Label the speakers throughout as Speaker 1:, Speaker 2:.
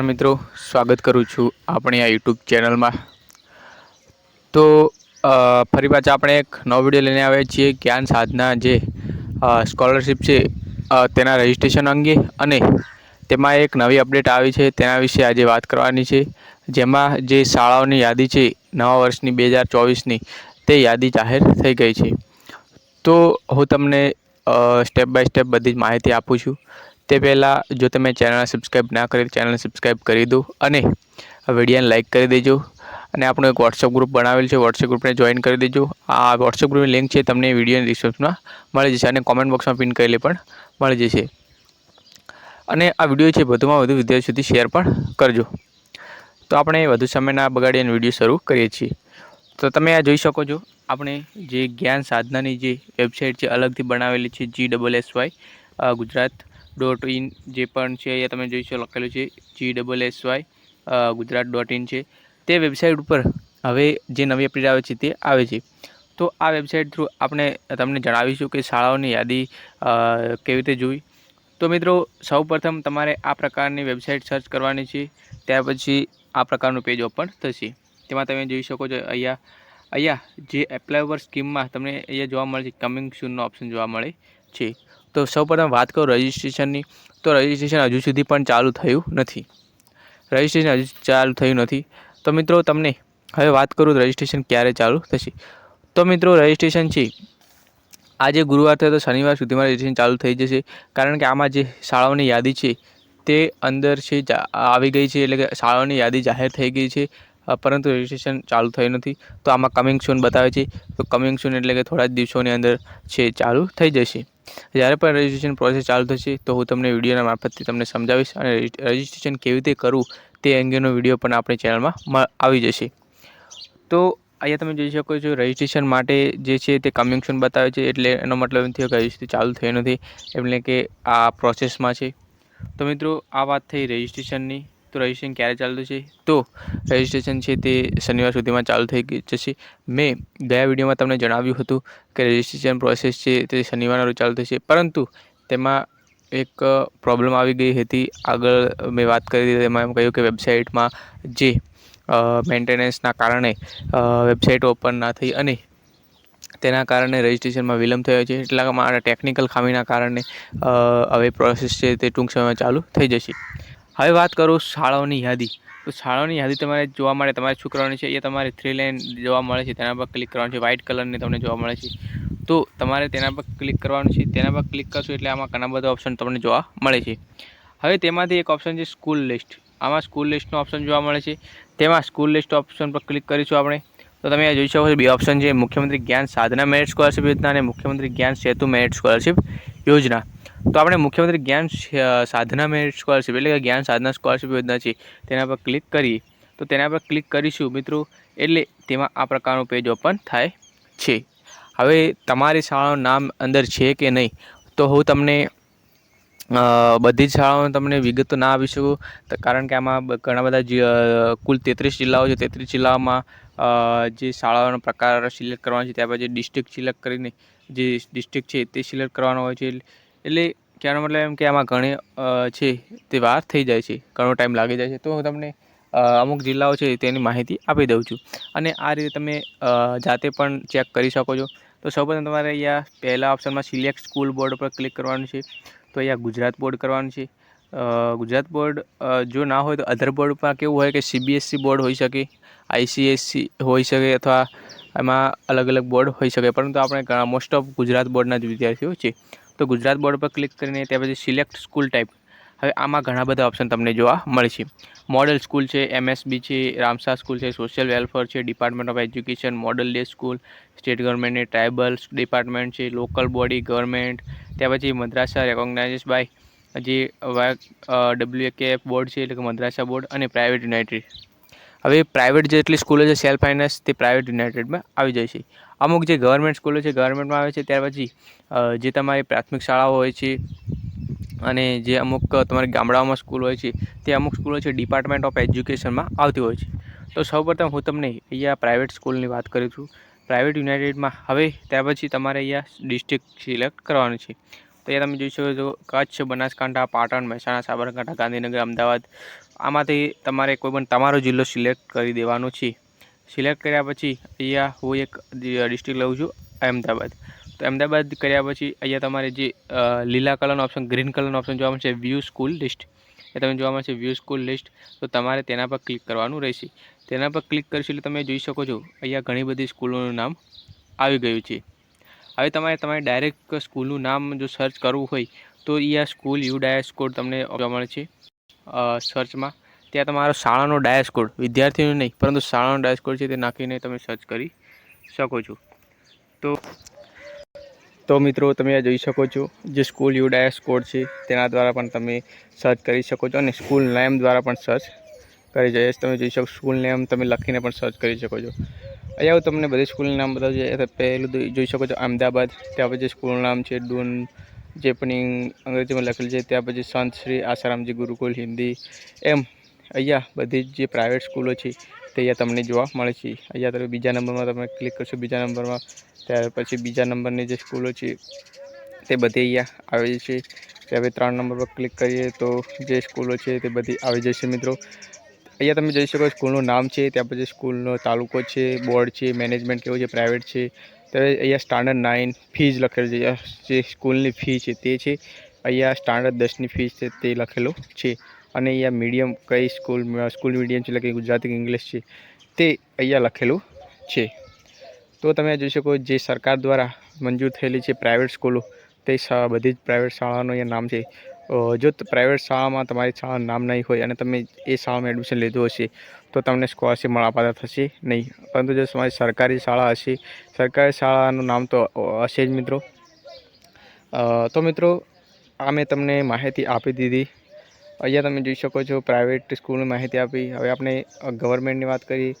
Speaker 1: મિત્રો, સ્વાગત કરું છું આપણી આ યુટ્યુબ ચેનલમાં. તો ફરી પાછા આપણે એક નવો વીડિયો લઈને આવ્યા છીએ, જ્ઞાન સાધના જે સ્કોલરશિપ છે તેના રજિસ્ટ્રેશન અંગે. અને તેમાં એક નવી અપડેટ આવી છે, તેના વિશે આજે વાત કરવાની છે. જેમાં જે શાળાઓની યાદી છે, નવા વર્ષની બે હજાર ચોવીસની, તે યાદી જાહેર થઈ ગઈ છે. તો, હું તમને સ્ટેપ બાય સ્ટેપ બધી જ માહિતી આપું છું. તે પહેલાં જો તમે ચેનલ સબસ્ક્રાઈબ ના કરી ચેનલ સબસ્ક્રાઈબ કરી દો અને વિડીયોને લાઇક કરી દેજો. અને આપણું એક વોટ્સઅપ ગ્રુપ બનાવેલ છે વોટ્સએપ ગ્રુપને જોઈન કરી દેજો. આ વોટ્સએપ ગ્રુપની લિંક છે, તમને વિડીયોની ડિસ્ક્રિપ્શનમાં મળી જશે અને કોમેન્ટ બોક્સમાં પિન કરેલી પણ મળી જશે. અને આ વીડિયો છે, વધુમાં વધુ વિદ્યાર્થીઓ સુધી શેર પણ કરજો. તો આપણે વધુ સમયના બગાડી અને વીડિયો શરૂ કરીએ છીએ. તો તમે આ જોઈ શકો છો, આપણે જે જ્ઞાન સાધનાની જે વેબસાઇટ છે, અલગથી બનાવેલી છે G double S Y Gujarat. Dot in જે પણ છે, અહીંયા તમે જોઈ શકો, લખેલું છે G double S Y Gujarat dot in છે. તે વેબસાઇટ ઉપર હવે જે નવી અપડેટ આવે છે તે આવે છે. તો આ વેબસાઇટ થ્રુ આપણે તમને જણાવીશું કે શાળાઓની યાદી કેવી રીતે જોઈ તો મિત્રો સૌપ્રથમ તમારે આ પ્રકારની વેબસાઇટ સર્ચ કરવાની છે, ત્યાર પછી આ પ્રકારનું પેજ ઓપન થશે. તેમાં તમે જોઈ શકો છો અહીંયા અહીંયા જે એપ્લાય ઓવર સ્કીમમાં તમને અહીંયા જોવા મળે છે કમિંગ સૂનનો ઓપ્શન જોવા મળે છે. તો સૌપ્રથમ વાત કરું રજિસ્ટ્રેશનની તો રજિસ્ટ્રેશન હજુ સુધી પણ ચાલુ થયું નથી. રજિસ્ટ્રેશન હજુ ચાલુ થયું નથી. તો મિત્રો તમને હવે વાત કરું રજિસ્ટ્રેશન ક્યારે ચાલુ થશે. તો મિત્રો રજિસ્ટ્રેશન છે. આજે ગુરુવાર થયો તો શનિવાર સુધીમાં રજિસ્ટ્રેશન ચાલુ થઈ જશે. કારણ કે આમાં જે શાળાઓની યાદી છે તે અંદર છે આવી ગઈ છે. એટલે કે શાળાઓની યાદી જાહેર થઈ ગઈ છે. પરંતુ રજિસ્ટ્રેશન ચાલુ થયું નથી. તો આમાં કમિંગ સૂન બતાવે છે. તો કમિંગ સૂન એટલે કે થોડા જ દિવસોની અંદર છે ચાલુ થઈ જશે. જ્યારે પણ રજિસ્ટ્રેશન પ્રોસેસ ચાલુ થશે, તો હું તમને વિડીયોના મારફતથી તમને સમજાવીશ અને રજિસ્ટ્રેશન કેવી રીતે કરવું તે અંગેનો વીડિયો પણ આપણી ચેનલમાં આવી જશે. તો અહીંયા તમે જોઈ શકો છો રજિસ્ટ્રેશન માટે જે છે તે કમિંગ બતાવે છે, એટલે એનો મતલબ એમ થયો કે સુધી ચાલુ થયું નથી, એટલે કે આ પ્રોસેસમાં છે. તો મિત્રો, આ વાત થઈ રજિસ્ટ્રેશનની તો રજિસ્ટ્રેશન ક્યારે ચાલુ થશે? તો રજિસ્ટ્રેશન છે તે શનિવાર સુધીમાં ચાલુ થઈ જશે. મેં ગયા વિડીયોમાં તમને જણાવ્યું હતું કે રજિસ્ટ્રેશન પ્રોસેસ છે તે શનિવારના ચાલુ થશે. પરંતુ તેમાં એક પ્રોબ્લેમ આવી ગઈ હતી. આગળ મેં વાત કરી હતી, તેમાં એમ કહ્યું કે વેબસાઇટમાં જે મેન્ટેનન્સના કારણે વેબસાઇટ ઓપન ના થઈ અને તેના કારણે રજિસ્ટ્રેશનમાં વિલંબ થયો છે. એટલા મારા ટેકનિકલ ખામીના કારણે હવે પ્રોસેસ છે તે ટૂંક સમયમાં ચાલુ થઈ જશે. હવે વાત કરું શાળાઓની યાદી. તો શાળાઓની યાદી તમારે જોવા મળે, તમારે શું કરવાની છે એ તમારે થ્રી લાઇન જોવા મળે છે, તેના પર ક્લિક કરવાનું છે વ્હાઇટ કલરની તમને જોવા મળે છે. તો તમારે તેના પર ક્લિક કરવાનું છે, તેના પર ક્લિક કરશો એટલે આમાં ઘણા બધા ઓપ્શન તમને જોવા મળે છે. હવે તેમાંથી એક ઓપ્શન છે સ્કૂલ લિસ્ટ આમાં સ્કૂલ લિસ્ટનો ઓપ્શન જોવા મળે છે. તેમાં સ્કૂલ લિસ્ટ ઓપ્શન પર ક્લિક કરીશું આપણે. તો તમે જોઈ શકો છો બે ઓપ્શન છે, મુખ્યમંત્રી જ્ઞાન સાધના મેરિટ સ્કોલરશિપ યોજના અને મુખ્યમંત્રી જ્ઞાન સેતુ મેરિટ સ્કોલરશિપ યોજના. તો આપણે મુખ્યમંત્રી જ્ઞાન સાધના મેરિટ સ્કોલરશીપ એટલે કે જ્ઞાન સાધના સ્કોલરશીપ યોજના છે, તેના પર ક્લિક કરીએ તો તેના પર ક્લિક કરીશું મિત્રો, એટલે તેમાં આ પ્રકારનું પેજ ઓપન થાય છે. હવે તમારી શાળાનું નામ અંદર છે કે નહીં? તો હું તમને બધી જ શાળાઓને તમને વિગતો ના આપી શકું કારણ કે આમાં ઘણા બધા કુલ તેત્રીસ જિલ્લાઓ છે, તેત્રીસ જિલ્લાઓમાં જે શાળાઓનો પ્રકાર સિલેક્ટ કરવાનો છે ત્યાં પછી ડિસ્ટ્રિક્ટ સિલેક્ટ કરીને જે ડિસ્ટ્રિક્ટ છે, તે સિલેક્ટ કરવાનો હોય છે એટલે કહેવાનો મતલબ એમ કે આમાં ઘણી છે તે વાર થઈ જાય છે, ઘણો ટાઈમ લાગી જાય છે. તો હું તમને અમુક જિલ્લાઓ છે તેની માહિતી આપી દઉં છું. અને આ રીતે તમે જાતે પણ ચેક કરી શકો છો. તો સૌપ્રથમ તમારે અહીંયા પહેલા ઓપ્શનમાં સિલેક્ટ સ્કૂલ બોર્ડ પર ક્લિક કરવાનું છે. તો અહીંયા ગુજરાત બોર્ડ કરવાનું છે. ગુજરાત બોર્ડ જો ના હોય તો અધર બોર્ડમાં કેવું હોય કે સીબીએસસી બોર્ડ હોઈ શકે આઈસીએસસી હોઈ શકે અથવા એમાં અલગ અલગ બોર્ડ હોઈ શકે. પરંતુ આપણે મોસ્ટ ઓફ ગુજરાત બોર્ડના જ વિદ્યાર્થીઓ છે. તો ગુજરાત બોર્ડ પર ક્લિક કરીને ત્યાર પછી સિલેક્ટ સ્કૂલ ટાઈપ હવે આમાં ઘણા બધા ઓપ્શન તમને જોવા મળશે. મોડલ સ્કૂલ છે એમએસબી છે, રામસા સ્કૂલ છે સોશિયલ વેલફેર છે department of education model day school state ગવર્મેન્ટની ટ્રાઇબલ ડિપાર્ટમેન્ટ છે લોકલ બોડી ગવર્મેન્ટ ત્યાર પછી મદ્રાસા રેકોગ્નાઇઝ બાય જે ડબલ્યુ કે એફ બોર્ડ છે, એટલે કે મદ્રાસા બોર્ડ અને પ્રાઇવેટ યુનાઇટેડ હવે પ્રાઇવેટ જેટલી સ્કૂલો છે સેલ્ફ ફાઇનાન્સ તે પ્રાઇવેટ યુનાઇટેડમાં આવી જાય છે. અમુક જે ગવર્મેન્ટ સ્કૂલો છે ગવર્મેન્ટમાં આવે છે, ત્યાર પછી જે તમારી પ્રાથમિક શાળાઓ હોય છે અને જે અમુક તમારી ગામડાઓમાં સ્કૂલ હોય છે, તે અમુક સ્કૂલો છે ડિપાર્ટમેન્ટ ઓફ એજ્યુકેશનમાં આવતી હોય છે. તો સૌપ્રથમ હું તમને અહીંયા પ્રાઇવેટ સ્કૂલની વાત કરું છું. પ્રાઇવેટ યુનાઇટેડમાં હવે ત્યાર પછી તમારે અહીંયા ડિસ્ટ્રિક્ટ સિલેક્ટ કરવાનું છે. તો અહીંયા તમે જોઈ શકો છો, કચ્છ, બનાસકાંઠા, પાટણ, મહેસાણા, સાબરકાંઠા, ગાંધીનગર, અમદાવાદ, આમાંથી તમારે કોઈ પણ તમારો જિલ્લો સિલેક્ટ કરી દેવાનો છે. સિલેક્ટ કર્યા પછી અહીંયા હું એક ડિસ્ટ્રિક્ટ લઉં છું અમદાવાદ તો અમદાવાદ કર્યા પછી અહીંયા તમારે જે લીલા કલરનો ઓપ્શન, ગ્રીન કલરનો ઓપ્શન જોવા મળશે, વ્યૂ સ્કૂલ લિસ્ટ. એ તમે જોવા મળશે વ્યૂ સ્કૂલ લિસ્ટ. તો તમારે તેના પર ક્લિક કરવાનું રહેશે. તેના પર ક્લિક કરશો એટલે તમે જોઈ શકો છો, અહીંયા ઘણી બધી સ્કૂલોનું નામ આવી ગયું છે. હવે તમારે તમારે ડાયરેક્ટ સ્કૂલનું નામ જો સર્ચ કરવું હોય, તો અહીંયા સ્કૂલ યુ ડાયસ કોડ તમને જોવા મળે છે. સર્ચમાં. ત્યાં તમારો શાળાનો ડાયસ કોડ વિદ્યાર્થીનો નહીં, પરંતુ શાળાનો ડાયસ કોડ છે તે નાખીને તમે સર્ચ કરી શકો છો. તો તો મિત્રો, તમે આ જોઈ શકો છો જે સ્કૂલ યુ ડાયસ કોડ છે, તેના દ્વારા પણ તમે સર્ચ કરી શકો છો અને સ્કૂલ નેમ દ્વારા પણ સર્ચ કરી જઈએ તમે જોઈ શકો સ્કૂલ નેમ તમે લખીને પણ સર્ચ કરી શકો છો. અહીંયા હું તમને બધી સ્કૂલનું નામ બતાવું છે પહેલું જોઈ શકો છો અમદાવાદ, ત્યાં પછી સ્કૂલનું નામ છે ડૂન, જે પણ અંગ્રેજીમાં લખેલું છે, ત્યાં પછી સંત શ્રી આસારામજી ગુરુકુલ, હિન્દી, એમ. અહીંયા બધી જે પ્રાઇવેટ સ્કૂલો છે, તે અહીંયા તમને જોવા મળે છે. અહીંયા તમે બીજા નંબરમાં તમે ક્લિક કરશો બીજા નંબરમાં, ત્યાર પછી બીજા નંબરની જે સ્કૂલો છે, તે બધી અહીંયા આવે છે ત્યારે ત્રણ નંબર પર ક્લિક કરીએ તો જે સ્કૂલો છે, તે બધી આવી જશે મિત્રો. અહીંયા તમે જોઈ શકો સ્કૂલનું નામ છે ત્યાં પછી સ્કૂલનો તાલુકો છે, બોર્ડ છે મેનેજમેન્ટ કેવું છે પ્રાઇવેટ છે. ત્યારે અહીંયા સ્ટાન્ડર્ડ નાઇન ફીઝ લખેલું છે. જે સ્કૂલની ફી છે તે છે. અહીંયા સ્ટાન્ડર્ડ દસની ફીઝ છે તે લખેલું છે. અને અહીંયા મીડિયમ કઈ સ્કૂલ સ્કૂલ મીડિયમ છે એટલે કે ગુજરાતી કે ઇંગ્લિશ છે, તે અહીંયા લખેલું છે. તો તમે જોઈ શકો જે સરકાર દ્વારા મંજૂર થયેલી છે પ્રાઇવેટ સ્કૂલો તે બધી જ પ્રાઇવેટ શાળાનું અહીંયા નામ છે. જો પ્રાઇવેટ શાળામાં તમારી શાળાનું નામ નહીં હોય અને તમે એ શાળામાં એડમિશન લીધું હશે, તો તમને સ્કોલરશીપ મળવાપાત્ર થશે નહીં. પરંતુ જો તમારી સરકારી શાળા હશે, સરકારી શાળાનું નામ તો હશે જ મિત્રો. તો મિત્રો, આ મેં તમને માહિતી આપી દીધી. અહીંયા તમે જોઈ શકો છો પ્રાઇવેટ સ્કૂલની માહિતી આપી. હવે આપણે ગવર્મેન્ટની વાત કરીએ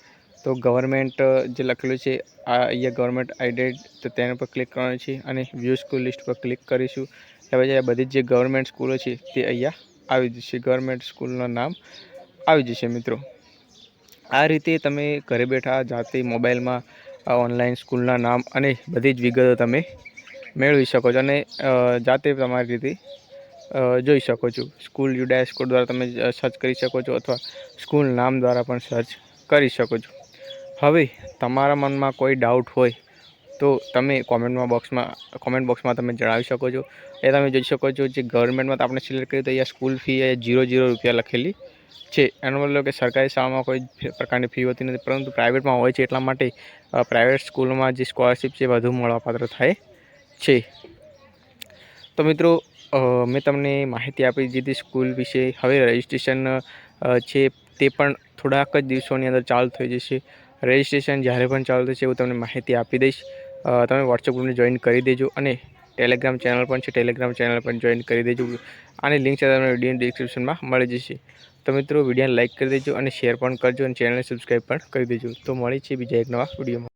Speaker 1: તો ગવર્મેન્ટ જે લખેલું છે, આ અહીંયા ગવર્મેન્ટ આઈડેડ તો તેના પર ક્લિક કરવાનું છે અને વ્યૂ સ્કૂલ લિસ્ટ પર ક્લિક કરીશું. હવે જે બધી જ ગવર્મેન્ટ સ્કૂલો છે, તે અહીંયા આવી જશે. ગવર્મેન્ટ સ્કૂલનું નામ આવી જશે, મિત્રો. આ રીતે તમે ઘરે બેઠા જાતે મોબાઈલમાં ઓનલાઈન સ્કૂલના નામ અને બધી જ વિગતો તમે મેળવી શકો છો અને જાતે તમારી રીતે જોઈ શકો છો. સ્કૂલ યુડાયસ કોડ દ્વારા તમે સર્ચ કરી શકો છો અથવા સ્કૂલ નામ દ્વારા પણ સર્ચ કરી શકો છો. હવે તમારા મનમાં કોઈ ડાઉટ હોય, તો તમે કોમેન્ટમાં બોક્સમાં કોમેન્ટ બોક્સમાં તમે જણાવી શકો છો. એ તમે જોઈ શકો છો જે ગવર્મેન્ટમાં આપણે સિલેક્ટ કર્યું તો અહીંયા સ્કૂલ ફી એ ઝીરો જીરો રૂપિયા લખેલી છે. એનો મતલબ કે સરકારી શાળામાં કોઈ પ્રકારની ફી હોતી નથી, પરંતુ પ્રાઇવેટમાં હોય છે એટલા માટે પ્રાઇવેટ સ્કૂલમાં જે સ્કોલરશિપ છે વધુ મળવાપાત્ર થાય છે. તો મિત્રો મેં તમને માહિતી આપી દીધી સ્કૂલ વિશે. હવે રજિસ્ટ્રેશન છે તે પણ થોડાક જ દિવસોની અંદર ચાલુ થઈ જશે. રજિસ્ટ્રેશન જ્યારે પણ ચાલુ થશે એવું તમને માહિતી આપી દઈશ. તમે વોટ્સઅપ ગ્રુપને જોઈન કરી દેજો અને ટેલિગ્રામ ચેનલ પણ છે, ટેલિગ્રામ ચેનલ પણ જોઈન કરી દેજો. આની લિંક છે તમને વીડિયો ડિસ્ક્રિપ્શનમાં મળી જશે. તો મિત્રો વિડીયોને લાઇક કરી દેજો અને શેર પણ કરજો અને ચેનલને સબસ્ક્રાઈબ પણ કરી દેજો. તો મળી છે બીજા એક નવા વિડીયોમાં.